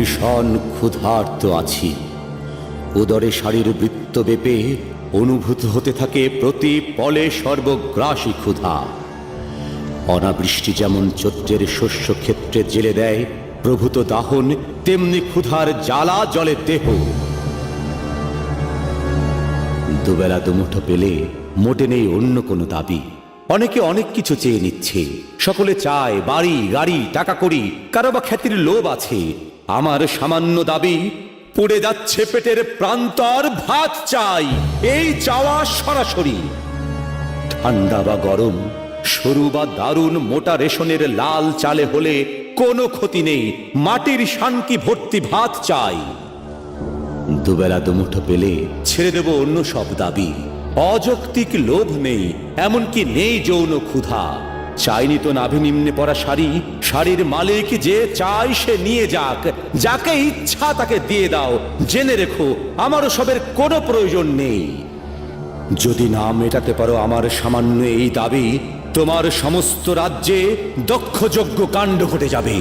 ভীষণ ক্ষুধার্ত আছি। উদরে শাড়ির বৃত্ত বেপে অনুভূত হতে থাকে প্রতি পলে সর্বগ্রাসী ক্ষুধা। অনাবৃষ্টি যেমন চৈত্রের শস্য ক্ষেত্রে জেলে দেয়, প্রভূত দাহন তেমনি ক্ষুধার জ্বালা জলে দেহ। দুবেলা দুমুঠো পেলে মোটে নেই অন্য কোনো দাবি। অনেকে অনেক কিছু চেয়ে নিচ্ছে। সকলে চায়, বাড়ি, গাড়ি, টাকা করি কারও বা খ্যাতির লোভ আছে। আমার সামান্য দাবি, পুড়ে যাচ্ছে পেটের প্রান্তর ভাত চাই। এই চাওয়া সরাসরি। ঠান্ডা বা গরম, সরু বা দারুণ মোটা রেশনের লাল চালে হলে কোনো ক্ষতি নেই, মাটির শানকি ভর্তি ভাত চাই। দুবেলা দুমুঠো পেলে ছেড়ে দেব অন্য সব দাবি। অযৌক্তিক লোভ নেই, এমনকি নেই যৌন ক্ষুধা। চাইনি তো নাভি নিম্নে পড়া শাড়ি, শাড়ির মালিক যে চাই সে নিয়ে যাক। যাকে ইচ্ছা তাকে দিয়ে দাও। জেনে রেখো, আমারও সবের কোনো প্রয়োজন নেই। যদি না মেটাতে পারো আমার সামান্য এই দাবি, তোমার সমস্ত রাজ্যে দক্ষযজ্ঞ কাণ্ড ঘটে যাবে।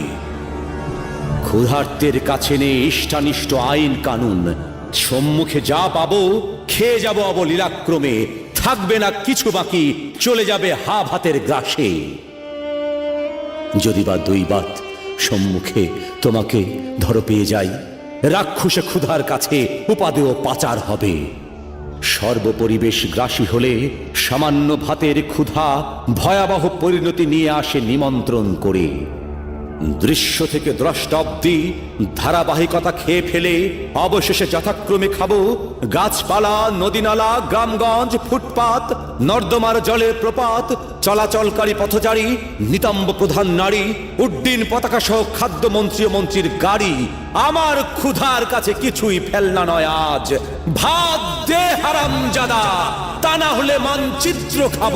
ক্ষুধার্তের কাছে নেই ইষ্টানিষ্ট আইন কানুন। সম্মুখে যা পাবো, খেয়ে যাব অবলীলাক্রমে। থাকবে না কিছু বাকি, চলে যাবে হা ভাতের গ্রাসে। যদি বা দুই বাত সম্মুখে তোমাকে ধরো পেয়ে যাই, রাক্ষসে ক্ষুধার কাছে উপাদেয় পাচার হবে। সর্বপরিবেশ গ্রাসী হলে সামান্য ভাতের ক্ষুধা ভয়াবহ পরিণতি নিয়ে আসে নিমন্ত্রণ করে। দৃশ্য থেকে দ্রষ্টাব্দি ধারাবাহিকতা খেয়ে ফেলে অবশেষে যথাক্রমে খাব গাছপালা, নদীনালা, গ্রামগঞ্জ, ফুটপাত, নর্দমার জলের প্রপাত, চলাচলকারী পথচারী, নিতম্ব প্রধান নারী, উড্ডিন পতাকা সহ খাদ্যমন্ত্রী ও মন্ত্রীর গাড়ি। আমার ক্ষুধার কাছে কিছুই ফেলনা নয় আজ। ভাত দে হারাম জাদা তা না হলে মানচিত্র খাব।